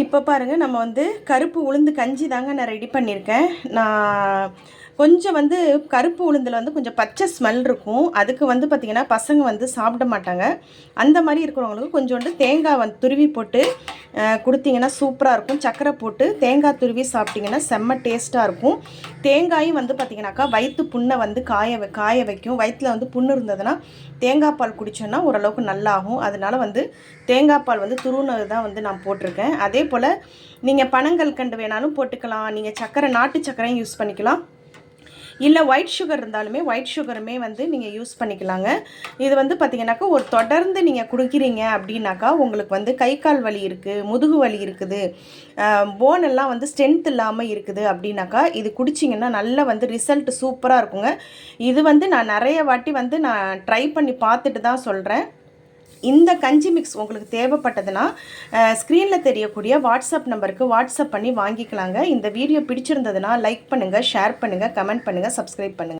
இப்போ பாருங்கள் நம்ம வந்து கருப்பு உளுந்து கஞ்சி தாங்க நான் ரெடி பண்ணியிருக்கேன் நான் கொஞ்சம் வந்து கருப்பு உளுந்தில் வந்து கொஞ்சம் பச்சை ஸ்மெல் இருக்கும். அதுக்கு வந்து பார்த்திங்கன்னா பசங்க வந்து சாப்பிட மாட்டாங்க. அந்த மாதிரி இருக்கிறவங்களுக்கு கொஞ்சோண்டு தேங்காய் வந்து துருவி போட்டு கொடுத்தீங்கன்னா சூப்பராக இருக்கும். சக்கரை போட்டு தேங்காய் துருவி சாப்பிட்டிங்கன்னா செம்ம டேஸ்ட்டாக இருக்கும். தேங்காயும் வந்து பார்த்திங்கனாக்கா வயிற்று புண்ணை வந்து காய காய வைக்கும். வயிற்றில் வந்து புண்ணு இருந்ததுன்னா தேங்காய் பால் குடித்தோன்னா ஓரளவுக்கு நல்லாகும். அதனால வந்து தேங்காய் பால் வந்து துருவுனது தான் வந்து நான் போட்டிருக்கேன். அதே போல் நீங்கள் பனங்கல் கண்டு வேணாலும் போட்டுக்கலாம். நீங்கள் சக்கரை நாட்டு சக்கரையும் யூஸ் பண்ணிக்கலாம். இல்லை ஒயிட் சுகர் இருந்தாலுமே ஒயிட் சுகருமே வந்து நீங்கள் யூஸ் பண்ணிக்கலாங்க. இது வந்து பார்த்தீங்கன்னாக்கா ஒரு தொடர்ந்து நீங்கள் குடிக்கிறீங்க அப்படின்னாக்கா உங்களுக்கு வந்து கை கால் வலி இருக்குது முதுகு வலி இருக்குது போன் எல்லாம் வந்து ஸ்ட்ரென்த் இல்லாமல் இருக்குது அப்படின்னாக்கா இது குடிச்சிங்கன்னா நல்லா வந்து ரிசல்ட் சூப்பராக இருக்குங்க. இது வந்து நான் நிறைய வாட்டி வந்து நான் ட்ரை பண்ணி பார்த்துட்டு தான் சொல்கிறேன் இந்த கஞ்சி மிக்ஸ் உங்களுக்கு தேவைப்பட்டதுன்னா ஸ்க்ரீனில் தெரியக்கூடிய வாட்ஸ்அப் நம்பருக்கு வாட்ஸ்அப் பண்ணி வாங்கிக்கலாங்க. இந்த வீடியோ பிடிச்சிருந்ததுன்னா லைக் பண்ணுங்கள் ஷேர் பண்ணுங்கள் கமெண்ட் பண்ணுங்கள் சப்ஸ்கிரைப் பண்ணுங்கள்